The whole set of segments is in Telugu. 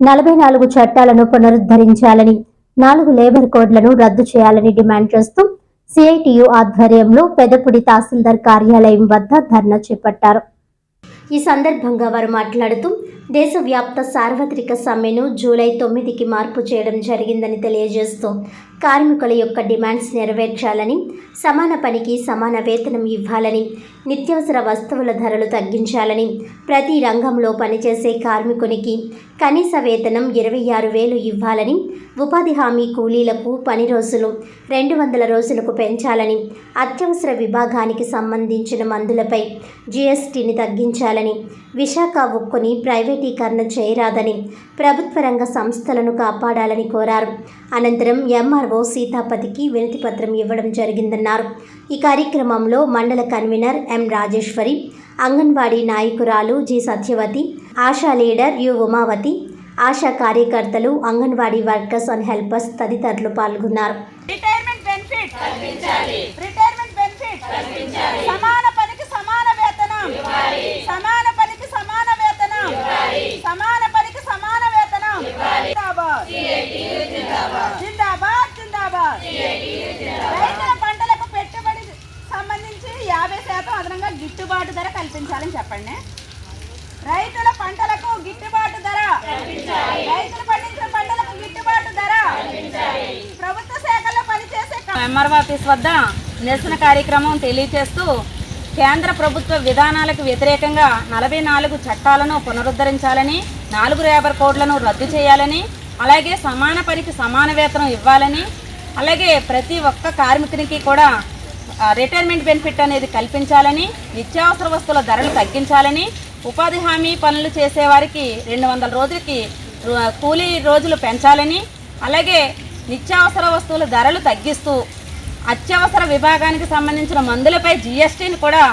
నలభై నాలుగు చట్టాలను పునరుద్ధరించాలని నాలుగు లేబర్ కోడ్లను రద్దు చేయాలని డిమాండ్ చేస్తూ సిఐటియు ఆధ్వర్యంలో పెదపుడి తహసీల్దార్ కార్యాలయం వద్ద ధర్నా చేపట్టారు. ఈ సందర్భంగా వారు మాట్లాడుతూ దేశవ్యాప్త సార్వత్రిక సమ్మెను జూలై తొమ్మిదికి మార్పు చేయడం జరిగిందని తెలియజేస్తూ కార్మికుల యొక్క డిమాండ్స్ నెరవేర్చాలని సమాన పనికి సమాన వేతనం ఇవ్వాలని నిత్యావసర వస్తువుల ధరలు తగ్గించాలని ప్రతి రంగంలో పనిచేసే కార్మికునికి కనీస వేతనం ఇరవై ఆరు వేలు ఇవ్వాలని ఉపాధి హామీ కూలీలకు పని రోజులు రెండు వందల రోజులకు పెంచాలని అత్యవసర విభాగానికి సంబంధించిన మందులపై జీఎస్టీని తగ్గించాలని విశాఖ ఉక్కుని ప్రైవేటీకరణ చేయరాదని ప్రభుత్వ రంగ సంస్థలను కాపాడాలని కోరారు. అనంతరం ఎంఆర్ ఎంఆర్ఓ సీతాపతికి వినతిపత్రం ఇవ్వడం జరిగిందన్నారు. ఈ కార్యక్రమంలో మండల కన్వీనర్ ఎం రాజేశ్వరి అంగన్వాడీ నాయకురాలు G Satyavathi ASHA leader U Umavathi ASHA కార్యకర్తలు అంగన్వాడీ వర్కర్స్ అండ్ హెల్పర్స్ తదితరులు పాల్గొన్నారు. Retirement benefit. Retirement benefit. సమాన పనికి సమాన వేతనం. సమాన పనికి సమాన వేతనం. సమాన పనికి సమాన వేతనం. గిట్టుబాటు ధర కల్పించాలని చెప్పండి. రైతుల పంటలకు గిట్టుబాటు ధర. రైతులు పండించిన పంటలకు గిట్టుబాటు ధర. ప్రభుత్వ శాఖల్లో పనిచేసే ఎంఆర్ఓ ఆఫీస్ వద్ద నిరసన కార్యక్రమం తెలియజేస్తూ కేంద్ర ప్రభుత్వ విధానాలకు వ్యతిరేకంగా నలభై నాలుగు చట్టాలను పునరుద్ధరించాలని నాలుగు లేబర్ కోడ్లను రద్దు చేయాలని అలాగే సమాన పనికి సమాన వేతనం ఇవ్వాలని అలాగే ప్రతి ఒక్క కార్మికునికి కూడా రిటైర్మెంట్ బెనిఫిట్ అనేది కల్పించాలని నిత్యావసర వస్తువుల ధరలు తగ్గించాలని ఉపాధి హామీ పనులు చేసేవారికి రెండు వందల రోజులకి కూలీ రోజులు పెంచాలని అలాగే నిత్యావసర వస్తువుల ధరలు తగ్గిస్తూ అత్యవసర విభాగానికి సంబంధించిన మందులపై జిఎస్టీని కూడా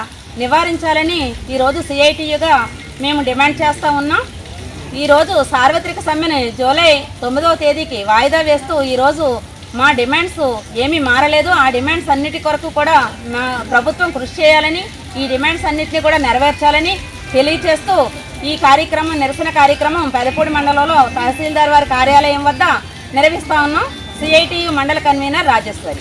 నివారించాలని ఈరోజు సిఐటియుగా మేము డిమాండ్ చేస్తూ ఉన్నాం. ఈరోజు సార్వత్రిక సమ్మెను జూలై తొమ్మిదవ తేదీకి వాయిదా వేస్తూ ఈరోజు మా డిమాండ్స్ ఏమీ మారలేదు. ఆ డిమాండ్స్ అన్నిటి కొరకు కూడా మా ప్రభుత్వం కృషి చేయాలని ఈ డిమాండ్స్ అన్నిటిని కూడా నెరవేర్చాలని తెలియచేస్తూ ఈ కార్యక్రమం నిరసన కార్యక్రమం పెదపూడి మండలంలో తహసీల్దార్ వారి కార్యాలయం వద్ద నిర్వహిస్తా ఉన్నాం. సిఐటియు మండల కన్వీనర్ రాజేశ్వరి.